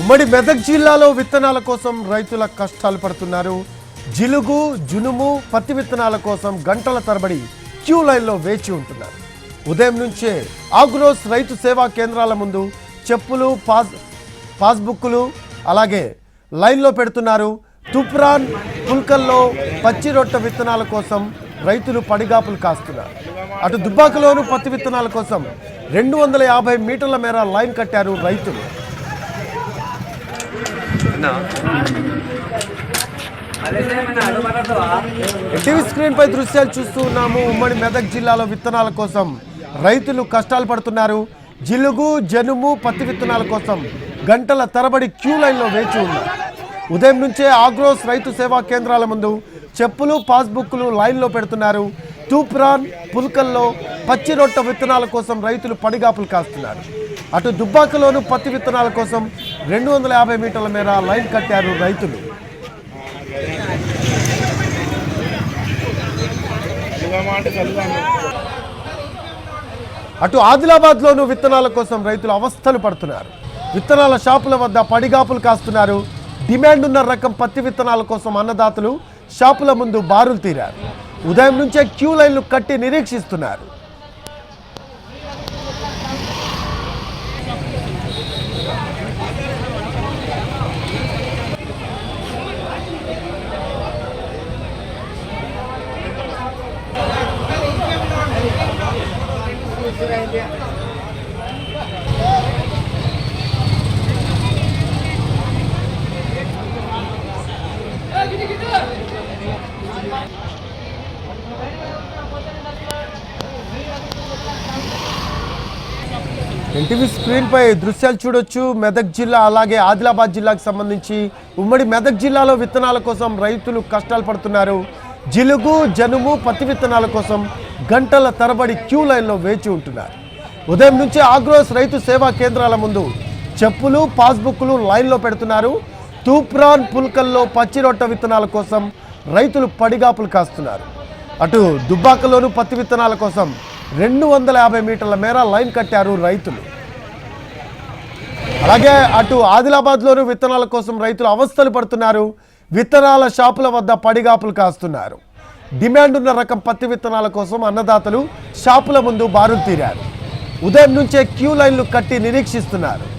ఉమ్మడి మెదక్ జిల్లాలో విత్తనాల కోసం రైతుల కష్టాలు పడుతున్నారు. జిలుగు జునుము పత్తి విత్తనాల కోసం గంటల తరబడి క్యూ లైన్లో వేచి ఉంటున్నారు. ఉదయం నుంచే ఆగ్రోస్ రైతు సేవా కేంద్రాల ముందు చెప్పులు పాస్ పాస్బుక్లు అలాగే లైన్లో పెడుతున్నారు. తుప్రాన్ పుల్కల్లో పచ్చి రొట్టె విత్తనాల కోసం రైతులు పడిగాపులు కాస్తున్నారు. అటు దుబ్బాకలోను పత్తి విత్తనాల కోసం రెండు వందల యాభై మీటర్ల మేర లైన్ కట్టారు రైతులు. టీవీ స్క్రీన్ పై దృశ్యాలు చూస్తూ ఉన్నాము. ఉమ్మడి మెదక్ జిల్లాలో విత్తనాల కోసం రైతులు కష్టాలు పడుతున్నారు. జిలుగు జనుము పత్తి విత్తనాల కోసం గంటల తరబడి క్యూ లైన్లో వేచి ఉన్నారు. ఉదయం నుంచే ఆగ్రోస్ రైతు సేవా కేంద్రాల ముందు చెప్పులు పాస్బుక్లు లైన్లో పెడుతున్నారు. తూప్రాన్ పుల్కల్లో పచ్చి రొట్ట విత్తనాల కోసం రైతులు పడిగాపులు కాస్తున్నారు. అటు దుబ్బాకలోను పత్తి విత్తనాల కోసం రెండు వందల యాభై మీటర్ల మేర లైన్ కట్టారు రైతులు. అటు ఆదిలాబాద్లోనూ విత్తనాల కోసం రైతులు అవస్థలు పడుతున్నారు. విత్తనాల షాపుల వద్ద పడిగాపులు కాస్తున్నారు. డిమాండ్ ఉన్న రకం పత్తి విత్తనాల కోసం అన్నదాతలు షాపుల ముందు బారులు తీరారు. ఉదయం నుంచే క్యూ లైన్లు కట్టి నిరీక్షిస్తున్నారు. ఎన్టీవీ స్క్రీన్ పై దృశ్యాలు చూడొచ్చు. మెదక్ జిల్లా అలాగే ఆదిలాబాద్ జిల్లాకు సంబంధించి ఉమ్మడి మెదక్ జిల్లాలో విత్తనాల కోసం రైతులు కష్టాలు పడుతున్నారు. జిలుగు జనుము పత్తి విత్తనాల కోసం గంటల తరబడి క్యూ లైన్లో వేచి ఉంటున్నారు. ఉదయం నుంచి ఆగ్రోస్ రైతు సేవా కేంద్రాల ముందు చెప్పులు పాస్బుక్లు లైన్లో పెడుతున్నారు. తూప్రాన్ పుల్కల్లో పచ్చి రొట్ట విత్తనాల కోసం రైతులు పడిగాపులు కాస్తున్నారు. అటు దుబ్బాకలోను పత్తి విత్తనాల కోసం రెండు వందల యాభై మీటర్ల మేర లైన్ కట్టారు రైతులు. అలాగే అటు ఆదిలాబాద్లోను విత్తనాల కోసం రైతులు అవస్థలు పడుతున్నారు. విత్తనాల షాపుల వద్ద పడిగాపులు కాస్తున్నారు. డిమాండ్ ఉన్న రకం పత్తి విత్తనాల కోసం అన్నదాతలు షాపుల ముందు బారులు తీరారు. ఉదయం నుంచే క్యూ లైన్లు కట్టి నిరీక్షిస్తున్నారు.